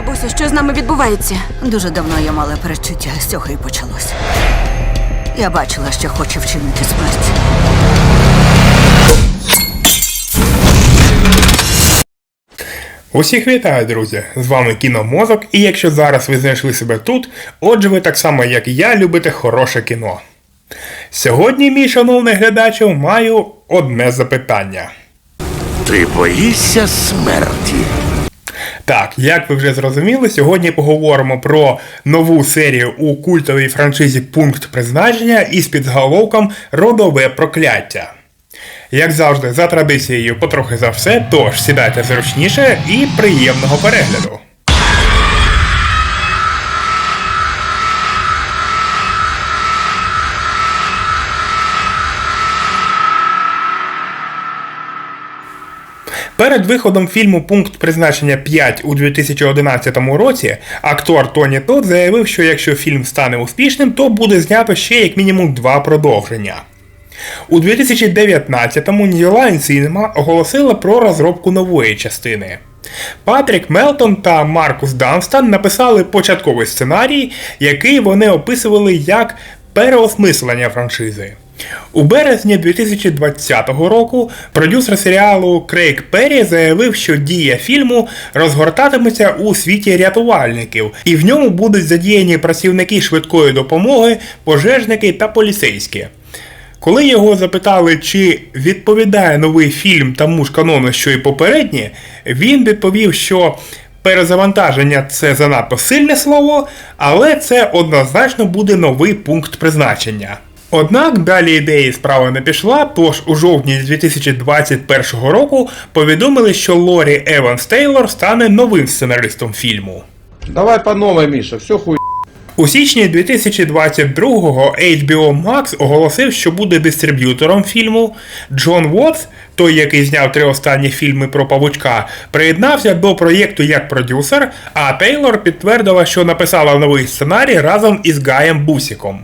Бабусю, що з нами відбувається? Дуже давно я мала передчуття, з цього і почалося. Я бачила, що хоче вчинити смерть. Усіх вітаю, друзі! З вами Кіномозок, і якщо зараз ви знайшли себе тут, отже ви так само, як і я, любите хороше кіно. Сьогодні, мій шановний глядачу, маю одне запитання. Ти боїшся смерті? Так, як ви вже зрозуміли, сьогодні поговоримо про нову серію у культовій франшизі Пункт призначення із підголовком Родове прокляття. Як завжди, за традицією, потрохи за все, тож сідайте зручніше і приємного перегляду. Перед виходом фільму Пункт призначення 5 у 2011 році актор Тоні Тодд заявив, що якщо фільм стане успішним, то буде знято ще як мінімум два продовження. У 2019-му New Line Cinema оголосила про розробку нової частини. Патрік Мелтон та Маркус Данстан написали початковий сценарій, який вони описували як переосмислення франшизи. У березні 2020 року продюсер серіалу Крейг Перрі заявив, що дія фільму розгортатиметься у світі рятувальників, і в ньому будуть задіяні працівники швидкої допомоги, пожежники та поліцейські. Коли його запитали, чи відповідає новий фільм тому ж канону, що й попередні, він відповів, що перезавантаження це занадто сильне слово, але це однозначно буде новий пункт призначення. Однак далі ідеї справа не пішла, тож у жовтні 2021 року повідомили, що Лорі Еванс Тейлор стане новим сценаристом фільму. Давай по новой, Миша, все хуй. У січні 2022-го HBO Max оголосив, що буде дистриб'ютором фільму. Джон Вотс, той, який зняв три останні фільми про павучка, приєднався до проєкту як продюсер, а Тейлор підтвердила, що написала новий сценарій разом із Гаєм Бусіком.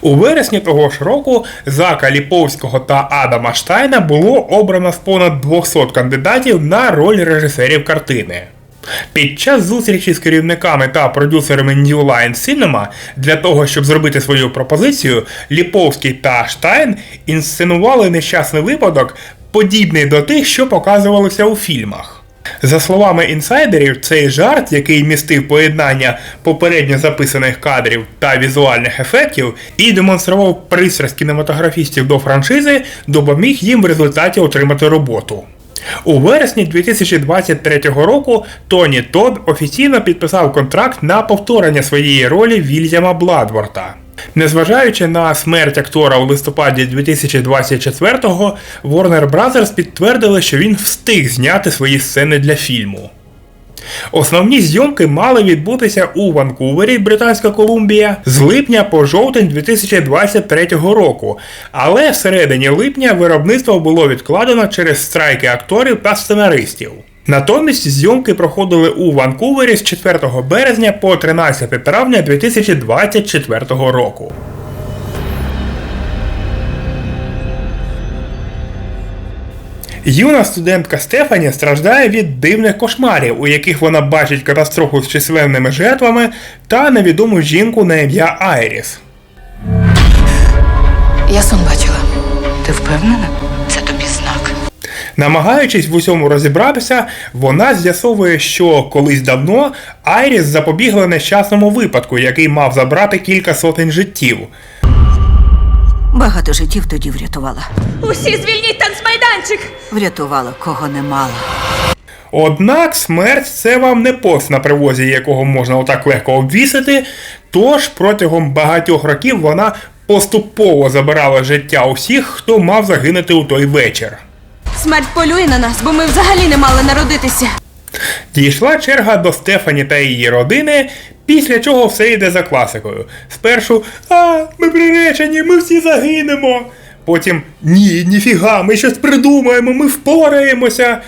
У вересні того ж року Зака Ліповського та Адама Штайна було обрано з понад 200 кандидатів на роль режисерів картини. Під час зустрічі з керівниками та продюсерами New Line Cinema для того, щоб зробити свою пропозицію, Ліповський та Штайн інсценували нещасний випадок, подібний до тих, що показувалося у фільмах. За словами інсайдерів, цей жарт, який містив поєднання попередньо записаних кадрів та візуальних ефектів, і демонстрував пристрасть кінематографістів до франшизи, допоміг їм в результаті отримати роботу. У вересні 2023 року Тоні Тодд офіційно підписав контракт на повторення своєї ролі Вільяма Бладворта. Незважаючи на смерть актора у листопаді 2024-го, Warner Bros. підтвердили, що він встиг зняти свої сцени для фільму. Основні зйомки мали відбутися у Ванкувері, Британська Колумбія, з липня по жовтень 2023 року, але всередині липня виробництво було відкладено через страйки акторів та сценаристів. Натомість зйомки проходили у Ванкувері з 4 березня по 13 травня 2024 року. Юна студентка Стефані страждає від дивних кошмарів, у яких вона бачить катастрофу з численними жертвами та невідому жінку на ім'я Айріс. Я сон бачила. Ти впевнена? Намагаючись в усьому розібратися, вона з'ясовує, що колись давно Айріс запобігла нещасному випадку, який мав забрати кілька сотень життів. Багато життів тоді врятувала. Усі звільніть танцмайданчик! Врятувала кого не мала. Однак смерть це вам не пост на привозі, якого можна отак легко обвісити. Тож протягом багатьох років вона поступово забирала життя усіх, хто мав загинути у той вечір. Смерть полює на нас, бо ми взагалі не мали народитися. Дійшла черга до Стефані та її родини, після чого все йде за класикою. Спершу А, ми приречені, ми всі загинемо. Потім Ні, ніфіга, ми щось придумаємо, ми впораємося.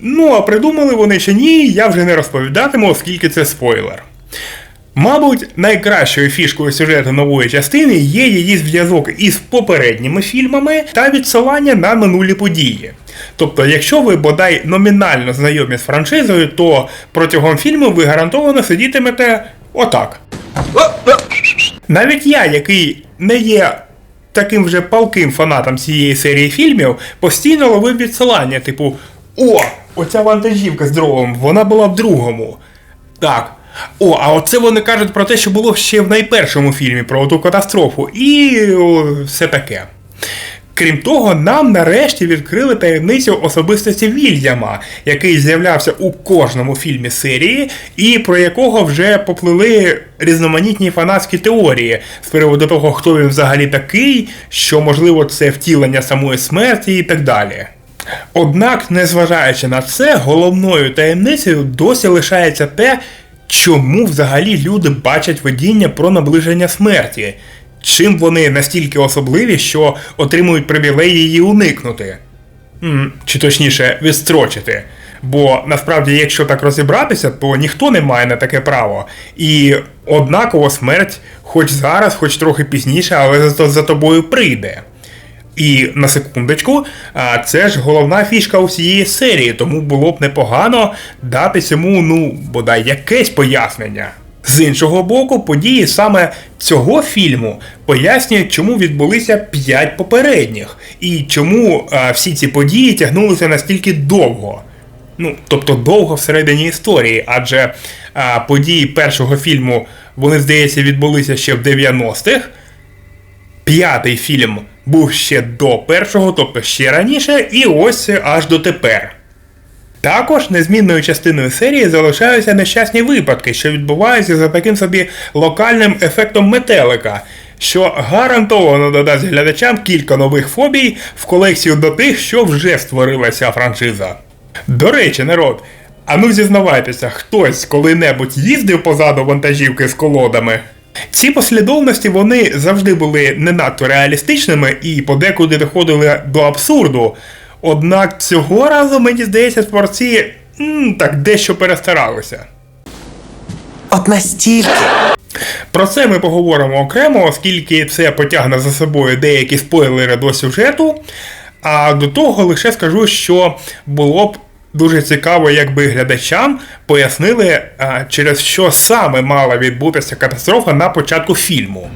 Ну, а придумали вони чи ні, я вже не розповідатиму, оскільки це спойлер. Мабуть, найкращою фішкою сюжету нової частини є її зв'язок із попередніми фільмами та відсилання на минулі події. Тобто, якщо ви бодай номінально знайомі з франшизою, то протягом фільму ви гарантовано сидітимете отак. Навіть я, який не є таким вже палким фанатом цієї серії фільмів, постійно ловив відсилання, типу: О, оця вантажівка з дровом, вона була в другому. Так. О, а оце вони кажуть про те, що було ще в найпершому фільмі про ту катастрофу, і о, все таке. Крім того, нам нарешті відкрили таємницю особистості Вільяма, який з'являвся у кожному фільмі серії, і про якого вже поплили різноманітні фанатські теорії з приводу того, хто він взагалі такий, що можливо це втілення самої смерті і так далі. Однак, незважаючи на це, головною таємницею досі лишається те, чому взагалі люди бачать видіння про наближення смерті. Чим вони настільки особливі, що отримують привілей її уникнути? Чи точніше, відстрочити. Бо насправді, якщо так розібратися, то ніхто не має на таке право. І однаково смерть, хоч зараз, хоч трохи пізніше, але за тобою прийде. І на секундочку, це ж головна фішка усієї серії, тому було б непогано дати цьому, ну, бодай якесь пояснення. З іншого боку, події саме цього фільму пояснюють, чому відбулися п'ять попередніх, і чому а, всі ці події тягнулися настільки довго. Ну, тобто довго всередині історії, адже а, події першого фільму, вони, здається, відбулися ще в 90-х. П'ятий фільм був ще до першого, тобто ще раніше, і ось аж до тепер. Також незмінною частиною серії залишаються нещасні випадки, що відбуваються за таким собі локальним ефектом метелика, що гарантовано додасть глядачам кілька нових фобій в колекцію до тих, що вже створила ця франшиза. До речі, народ, а ну зізнавайтеся, хтось коли-небудь їздив позаду вантажівки з колодами? Ці послідовності вони завжди були не надто реалістичними і подекуди доходили до абсурду. Однак цього разу, мені здається, творці м, так дещо перестаралися. От настільки. Про це ми поговоримо окремо, оскільки це потягне за собою деякі спойлери до сюжету. А до того лише скажу, що було б дуже цікаво, якби глядачам пояснили, через що саме мала відбутися катастрофа на початку фільму.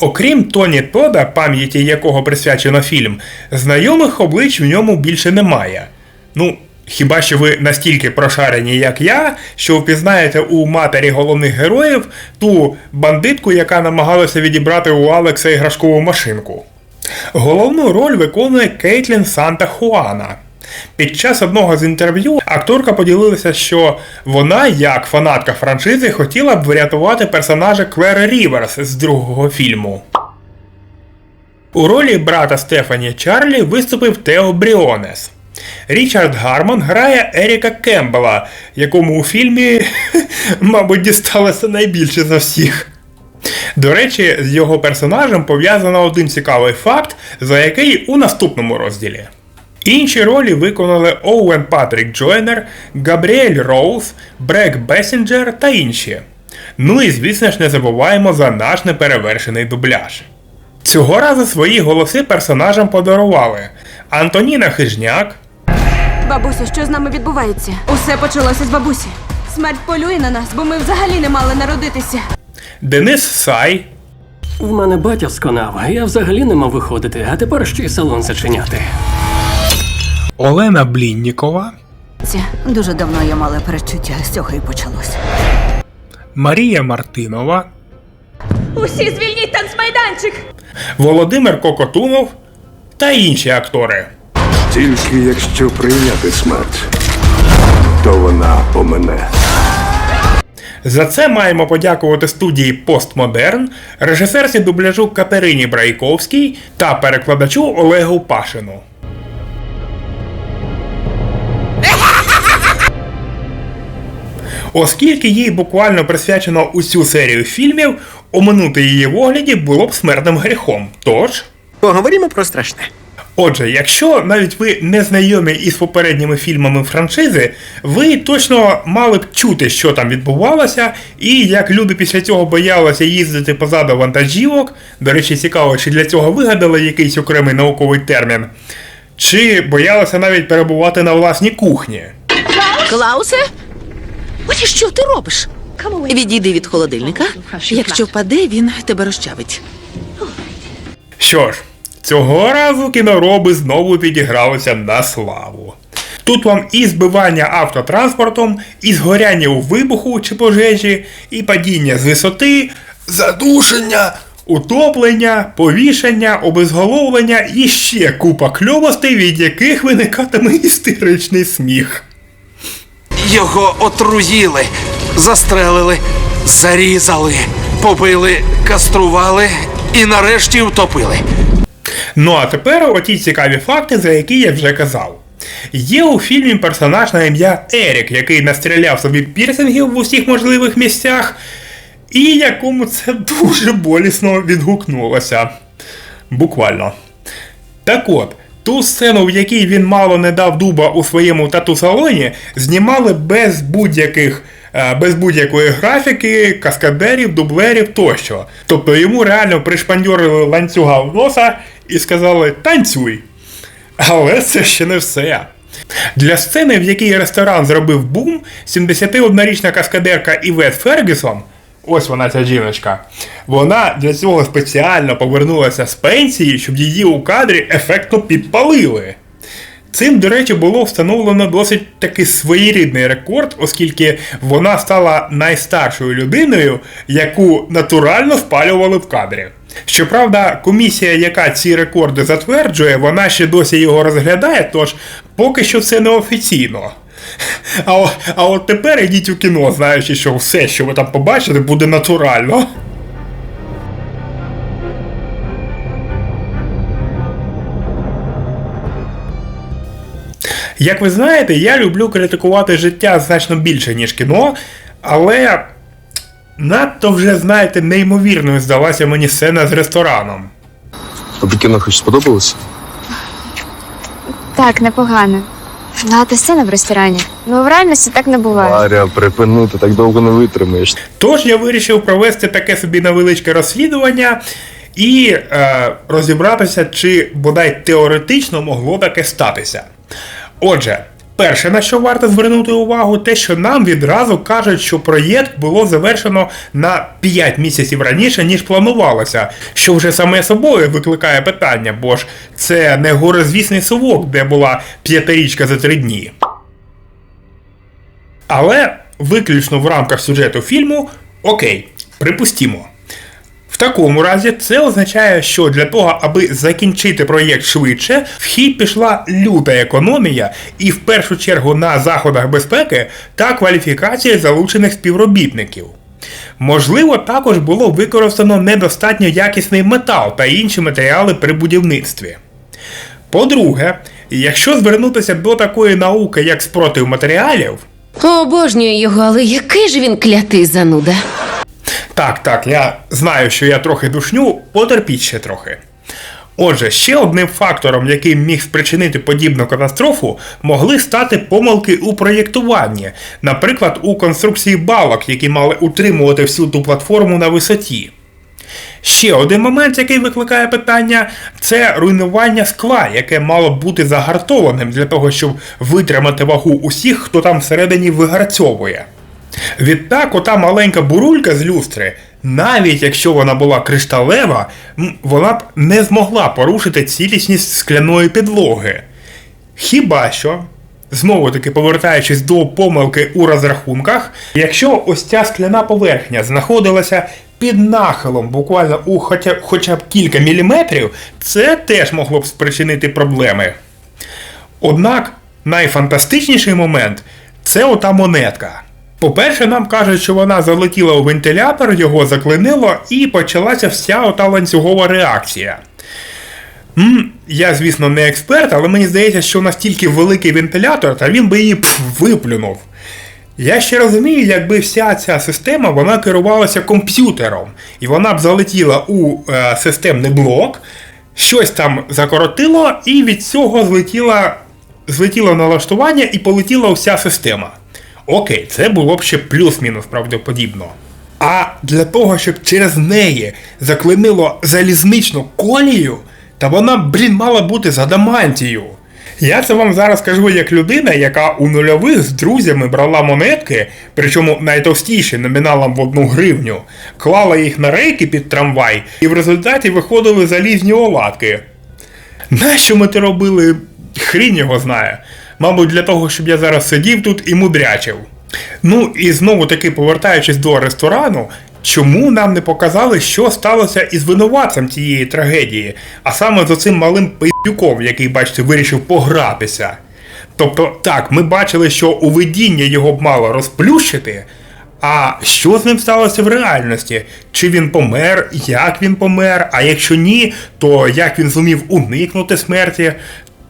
Окрім Тоні Тода, пам'яті якого присвячено фільм, знайомих облич в ньому більше немає. Ну, хіба що ви настільки прошарені, як я, що впізнаєте у матері головних героїв ту бандитку, яка намагалася відібрати у Алекса іграшкову машинку. Головну роль виконує Кейтлін Санта Хуана. Під час одного з інтерв'ю акторка поділилася, що вона, як фанатка франшизи, хотіла б врятувати персонажа Клери Ріверс з другого фільму. У ролі брата Стефані Чарлі виступив Тео Бріонес. Річард Гармон грає Еріка Кембела, якому у фільмі, мабуть, дісталося найбільше за всіх. До речі, з його персонажем пов'язано один цікавий факт, за який у наступному розділі. Інші ролі виконали Оуен Патрік Джойнер, Габріель Роуз, Брек Бесінджер та інші. Ну і звісно ж не забуваємо за наш неперевершений дубляж. Цього разу свої голоси персонажам подарували Антоніна Хижняк, Бабусю, що з нами відбувається? Усе почалося з бабусі. Смерть полює на нас, бо ми взагалі не мали народитися. Денис Сай, В мене батя сконав, я взагалі не мав виходити, а тепер ще й салон зачиняти. Олена Бліннікова, Це дуже давно я мала перечуття, з цього і почалось. Марія Мартинова, Усі звільніть танцмайданчик! Володимир Кокотунов та інші актори. Тільки якщо прийняти смерть, то вона помине. За це маємо подякувати студії Постмодерн, режисерці дубляжу Катерині Брайковській та перекладачу Олегу Пашину. Оскільки їй буквально присвячено усю серію фільмів, оминути її в огляді було б смертним гріхом. Тож. Поговоримо про страшне. Отже, якщо навіть ви не знайомі із попередніми фільмами франшизи, ви точно мали б чути, що там відбувалося, і як люди після цього боялися їздити позаду вантажівок. До речі, цікаво, чи для цього вигадали якийсь окремий науковий термін, чи боялися навіть перебувати на власній кухні. Клаусе? Ось що ти робиш? Відійди від холодильника. Якщо впаде, він тебе розчавить. Що ж, цього разу кінороби знову підігралися на славу. Тут вам і збивання автотранспортом, і згоряння у вибуху чи пожежі, і падіння з висоти, задушення, утоплення, повішення, обезголовлення і ще купа кльовостей, від яких виникатиме істеричний сміх. Його отруїли, застрелили, зарізали, побили, кастрували і нарешті втопили. Ну а тепер оті цікаві факти, за які я вже казав. Є у фільмі персонаж на ім'я Ерік, який настріляв собі пірсингів в усіх можливих місцях, і якому це дуже болісно відгукнулося. Буквально. Так от, ту сцену, в якій він мало не дав дуба у своєму тату-салоні, знімали без будь-яких. е, Без будь-якої графіки, каскадерів, дублерів тощо. Тобто йому реально пришпандьорили ланцюга в носа і сказали танцюй. Але це ще не все. Для сцени, в якій ресторан зробив бум, 71-річна каскадерка Івет Фергюсон, ось вона ця жіночка, вона для цього спеціально повернулася з пенсії, щоб її у кадрі ефектно підпалили. Цим, до речі, було встановлено досить таки своєрідний рекорд, оскільки вона стала найстаршою людиною, яку натурально спалювали в кадрі. Щоправда, комісія, яка ці рекорди затверджує, вона ще досі його розглядає, тож поки що це не офіційно. А, о- а от тепер йдіть у кіно, знаючи, що все, що ви там побачите, буде натурально. Як ви знаєте, я люблю критикувати життя значно більше, ніж кіно, але надто вже, знаєте, неймовірною здалася мені сцена з рестораном. Тобі кіно хоч сподобалося? Так, непогано. Ну, а ти сцена в ресторані. Ну, в реальності так не буває. Варя, припини, ти так довго не витримаєш. Тож я вирішив провести таке собі невеличке розслідування і е, розібратися, чи бодай теоретично могло таке статися. Отже, перше, на що варто звернути увагу, те, що нам відразу кажуть, що проєкт було завершено на 5 місяців раніше, ніж планувалося, що вже саме собою викликає питання, бо ж це не горизвісний совок, де була п'ятирічка за три дні. Але виключно в рамках сюжету фільму, окей, припустімо. В такому разі це означає, що для того, аби закінчити проєкт швидше, в хід пішла люта економія, і в першу чергу на заходах безпеки та кваліфікації залучених співробітників. Можливо, також було використано недостатньо якісний метал та інші матеріали при будівництві. По-друге, якщо звернутися до такої науки, як спротив матеріалів, Обожнюю його, але який же він клятий зануда. Так, так, я знаю, що я трохи душню, потерпіть ще трохи. Отже, ще одним фактором, який міг спричинити подібну катастрофу, могли стати помилки у проєктуванні, наприклад, у конструкції балок, які мали утримувати всю ту платформу на висоті. Ще один момент, який викликає питання, це руйнування скла, яке мало бути загартованим для того, щоб витримати вагу усіх, хто там всередині вигарцьовує. Відтак, ота маленька бурулька з люстри, навіть якщо вона була кришталева, вона б не змогла порушити цілісність скляної підлоги. Хіба що, знову таки повертаючись до помилки у розрахунках, якщо ось ця скляна поверхня знаходилася під нахилом буквально у хоча, хоча б кілька міліметрів, це теж могло б спричинити проблеми. Однак найфантастичніший момент це ота монетка. По-перше, нам кажуть, що вона залетіла у вентилятор, його заклинило і почалася вся ота ланцюгова реакція. Я, звісно, не експерт, але мені здається, що настільки великий вентилятор, та він би її виплюнув. Я ще розумію, якби вся ця система вона керувалася комп'ютером, і вона б залетіла у е, системний блок, щось там закоротило, і від цього злетіла, злетіло налаштування і полетіла вся система. Окей, це було б ще плюс-мінус правдоподібно. А для того, щоб через неї заклинило залізничну колію, та вона, блін, мала бути з адамантією. Я це вам зараз кажу як людина, яка у нульових з друзями брала монетки, причому найтовстіші номіналом в одну гривню, клала їх на рейки під трамвай, і в результаті виходили залізні оладки. Нащо ми це робили? Хрінь його знає. Мабуть, для того, щоб я зараз сидів тут і мудрячив. Ну і знову таки повертаючись до ресторану, чому нам не показали, що сталося із винуватцем цієї трагедії, а саме з оцим малим пиздюком, який, бачите, вирішив погратися. Тобто, так, ми бачили, що у видіння його б мало розплющити. А що з ним сталося в реальності? Чи він помер, як він помер, а якщо ні, то як він зумів уникнути смерті?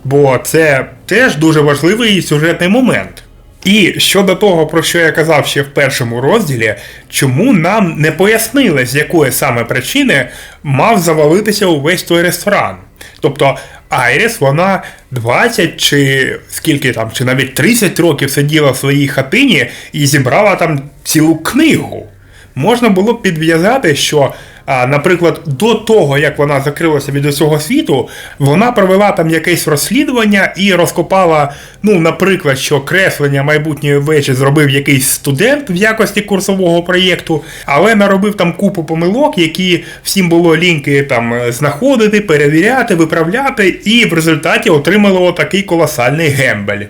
Бо це теж дуже важливий сюжетний момент. І щодо того, про що я казав ще в першому розділі, чому нам не пояснили, з якої саме причини мав завалитися увесь той ресторан. Тобто Айріс, вона 20 чи скільки там, чи навіть 30 років сиділа в своїй хатині і зібрала там цілу книгу. Можна було б підв'язати, що, а, наприклад, до того, як вона закрилася від усього світу, вона провела там якесь розслідування і розкопала, ну, наприклад, що креслення майбутньої вежі зробив якийсь студент в якості курсового проєкту, але наробив там купу помилок, які всім було ліньки там знаходити, перевіряти, виправляти, і в результаті отримали отакий колосальний гембель.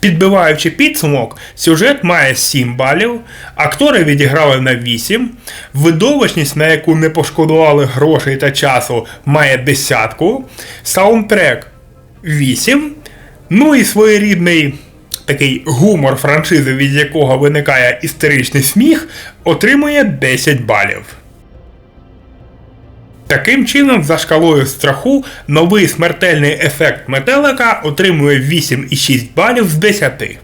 Підбиваючи підсумок, сюжет має 7 балів, актори відіграли на 8, видовищність, на яку не пошкодували грошей та часу, має десятку, саундтрек 8, ну і своєрідний такий гумор франшизи, від якого виникає істеричний сміх, отримує 10 балів. Таким чином, за шкалою страху, новий смертельний ефект метелика отримує 8,6 балів з 10.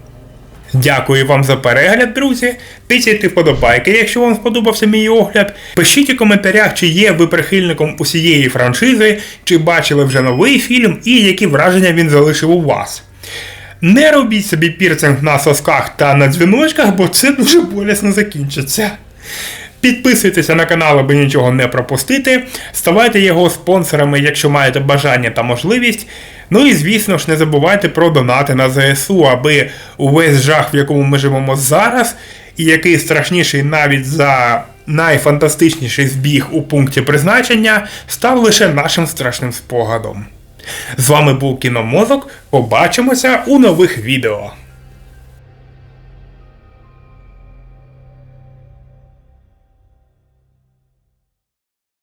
Дякую вам за перегляд, друзі. Тисяйте вподобайки, якщо вам сподобався мій огляд. Пишіть у коментарях, чи є ви прихильником усієї франшизи, чи бачили вже новий фільм і які враження він залишив у вас. Не робіть собі пірцинг на сосках та на дзвіночках, бо це дуже болісно закінчиться. Підписуйтеся на канал, аби нічого не пропустити. Ставайте його спонсорами, якщо маєте бажання та можливість. Ну і звісно ж, не забувайте про донати на ЗСУ, аби увесь жах, в якому ми живемо зараз, і який страшніший навіть за найфантастичніший збіг у пункті призначення, став лише нашим страшним спогадом. З вами був Кіномозок. Побачимося у нових відео.